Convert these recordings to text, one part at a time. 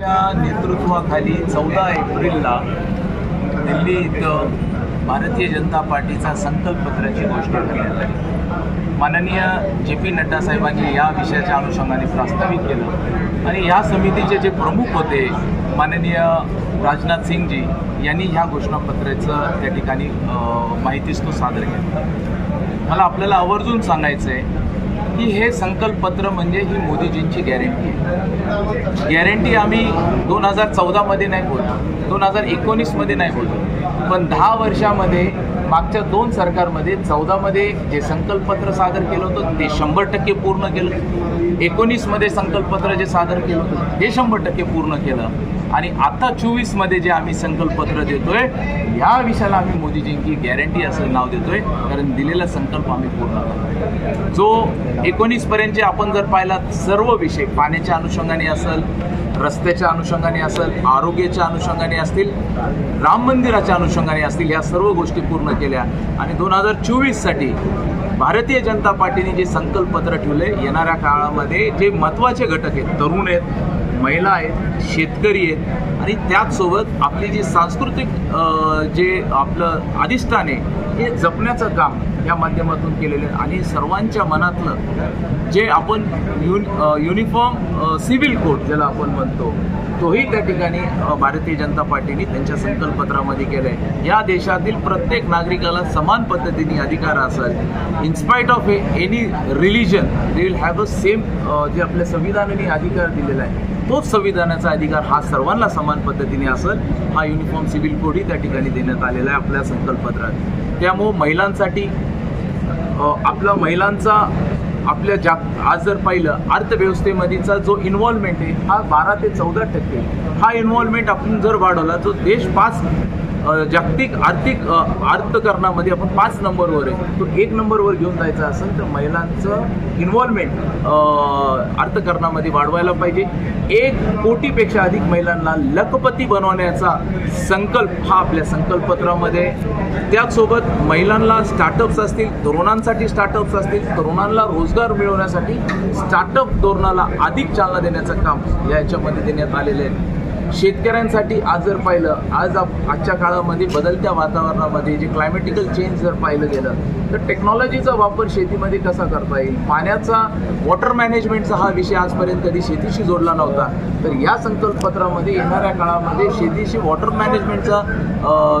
त्या नेतृत्वाखाली चौदा एप्रिलला दिल्ली इथं भारतीय जनता पार्टीचा संकल्पपत्राची घोषणा करण्यात आली. माननीय जे पी नड्डा साहेबांनी या विषयाच्या अनुषंगाने प्रास्ताविक केलं. आणि या समितीचे जे प्रमुख होते माननीय राजनाथ सिंगजी यांनी ह्या घोषणापत्राचं त्या ठिकाणी अ, माहितीच तो सादर केला. मला आपल्याला आवर्जून सांगायचं आहे की हे संकल्पपत्र म्हणजे ही मोदीजींची गॅरंटी आहे. गॅरंटी आम्ही दोन हजार चौदामध्ये नाही बोलतो दोन हजार एकोणीसमध्ये नाही बोलतो पण दहा वर्षामध्ये मागच्या दोन सरकारमध्ये चौदामध्ये जे संकल्पपत्र सादर केलं होतं ते शंभर टक्के पूर्ण केलं. एकोणीसमध्ये संकल्पपत्र जे सादर केलं होतं ते शंभर टक्के पूर्ण केलं. आणि आता चोवीसमध्ये जे आम्ही संकल्पपत्र देतोय या विषयाला आम्ही मोदीजींची गॅरंटी असं नाव देतोय कारण दिलेला संकल्प आम्ही पूर्ण करतो जो एकोणीसपर्यंतचे आपण जर पाहिला सर्व विषय पाण्याच्या अनुषंगाने असेल रस्त्याच्या अनुषंगाने असेल आरोग्याच्या अनुषंगाने असतील राम मंदिराच्या अनुषंगाने असतील या सर्व गोष्टी पूर्ण केल्या. आणि दोन हजार चोवीससाठी भारतीय जनता पार्टीने जे संकल्पपत्र ठेवले येणाऱ्या काळामध्ये जे महत्त्वाचे घटक आहेत तरुण आहेत महिला आहेत शेतकरी आहेत आणि त्याचसोबत आपली जी सांस्कृतिक जे आपलं अधिष्ठान आहे हे जपण्याचं काम या माध्यमातून केलेलं आहे. आणि सर्वांच्या मनातलं जे आपण युन युनिफॉर्म सिव्हिल कोड ज्याला आपण म्हणतो तोही त्या ठिकाणी भारतीय जनता पार्टीने त्यांच्या संकल्पपत्रामध्ये केलं आहे या देशातील प्रत्येक नागरिकाला समान पद्धतीने अधिकार असेल in spite of any religion they will have a same जे आपल्या संविधानाने अधिकार दिलेला आहे. तोच संविधानाचा अधिकार हा सर्वांना समान पद्धतीने असेल हा युनिफॉर्म सिव्हिल कोडही त्या ठिकाणी देण्यात आलेला आहे आपल्या संकल्पपत्रात त्यामुळं महिलांसाठी आपला महिलांचा आपल्या जाग आज जर पाहिलं अर्थव्यवस्थेमध्येचा जो इन्व्हॉल्वमेंट आहे हा बारा ते चौदा टक्के. हा इन्व्हॉल्वमेंट आपण जर वाढवला जो देश पाच जागतिक आर्थिक अर्थकरणामध्ये अर्थकारणामध्ये आपण पाच नंबरवर आहे. तो एक नंबरवर घेऊन जायचा असेल तर महिलांचं इन्व्हॉल्वमेंट अर्थकारणामध्ये वाढवायला पाहिजे. एक कोटीपेक्षा अधिक महिलांना लखपती बनवण्याचा संकल्प हा आपल्या संकल्पपत्रामध्ये त्याचसोबत महिलांना स्टार्टअप्स असतील तरुणांसाठी स्टार्टअप्स असतील तरुणांना रोजगार मिळवण्यासाठी स्टार्टअप धोरणाला अधिक चालना देण्याचं काम या याच्यामध्ये देण्यात आलेलं आहे. शेतकऱ्यांसाठी आज जर पाहिलं आज आजच्या काळामध्ये बदलत्या वातावरणामध्ये जे क्लायमेटिकल चेंज जर पाहिलं गेलं तर टेक्नॉलॉजीचा वापर शेतीमध्ये कसा करता येईल? पाण्याचा वॉटर मॅनेजमेंटचा हा विषय आजपर्यंत कधी शेतीशी जोडला नव्हता. तर या संकल्पपत्रामध्ये येणाऱ्या काळामध्ये शेतीशी वॉटर मॅनेजमेंटचा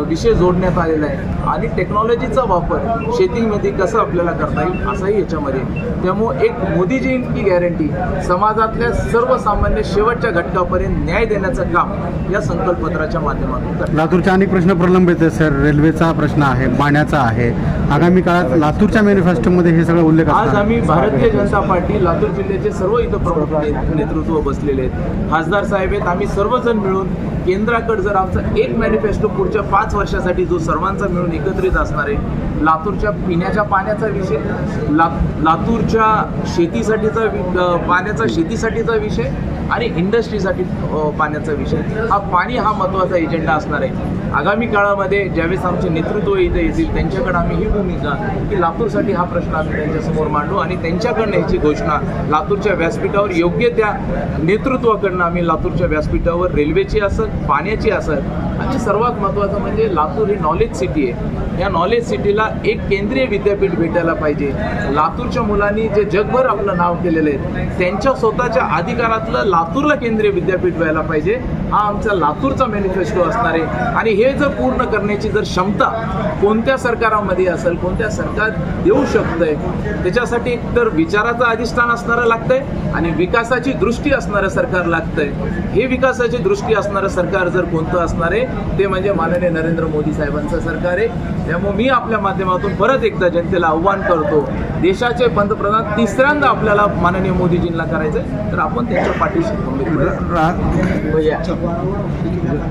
विषय जोडण्यात आलेला आहे. आणि टेक्नॉलॉजीचा वापर शेतीमध्ये कसं आपल्याला करता येईल असाही याच्यामध्ये. त्यामुळं एक मोदीजींची गॅरंटी समाजातल्या सर्वसामान्य शेवटच्या घटकापर्यंत न्याय देण्याचं काम या संकल्पपत्राच्या माध्यमातून करतात लातूरचे अनेक प्रश्न प्रलंबित आहेत सर. रेल्वेचा प्रश्न आहे पाण्याचा आहे. आगामी काळात लातूरच्या मॅनिफेस्टोमध्ये हे सगळं उल्लेख आज. आम्ही भारतीय जनता पार्टी लातूर जिल्ह्याचे सर्व इथं प्रमुख नेतृत्व बसलेले आहेत. खासदार साहेब आहेत आम्ही सर्वजण मिळून केंद्राकडे जर आमचा एक मॅनिफेस्टो पुढच्या पाच वर्षासाठी जो सर्वांचा मिळून एकत्रित असणार आहे लातूरच्या पिण्याच्या पाण्याचा विषय ला लातूरच्या शेतीसाठीचा वि- पाण्याचा शेतीसाठीचा विषय आणि इंडस्ट्रीसाठी पाण्याचा विषय. हा पाणी हा महत्त्वाचा एजेंडा असणार आहे. आगामी काळामध्ये ज्यावेळेस आमचे नेतृत्व इथे येतील त्यांच्याकडे आम्ही ही भूमिका की लातूरसाठी हा प्रश्न आम्ही त्यांच्यासमोर मांडू आणि त्यांच्याकडनं ह्याची घोषणा लातूरच्या व्यासपीठावर योग्य त्या नेतृत्वाकडनं आम्ही लातूरच्या व्यासपीठावर रेल्वेची असेल पाण्याची असत आणि सर्वात महत्त्वाचं म्हणजे लातूर ही नॉलेज सिटी आहे. या नॉलेज सिटीला एक केंद्रीय विद्यापीठ भेटायला पाहिजे. लातूरच्या मुलांनी जे जगभर आपलं नाव केलेलं आहे त्यांच्या स्वतःच्या अधिकारातलं लातूरला केंद्रीय विद्यापीठ व्हायला पाहिजे. हा आमचा लातूरचा मॅनिफेस्टो असणार आहे. आणि हे जर पूर्ण करण्याची जर क्षमता कोणत्या सरकारामध्ये असेल कोणत्या सरकार देऊ शकतंय त्याच्यासाठी तर विचाराचं अधिष्ठान असणारं लागतंय आणि विकासाची दृष्टी असणारं सरकार लागतंय. हे विकासाची दृष्टी असणारं सरकार जर कोणतं असणार आहे ते म्हणजे माननीय नरेंद्र मोदी साहेबांचं सरकार आहे. त्यामुळे मी आपल्या माध्यमातून परत एकदा जनतेला आव्हान करतो देशाचे पंतप्रधान तिसऱ्यांदा आपल्याला माननीय मोदीजींना करायचं तर आपण त्यांच्या पाठीशी Well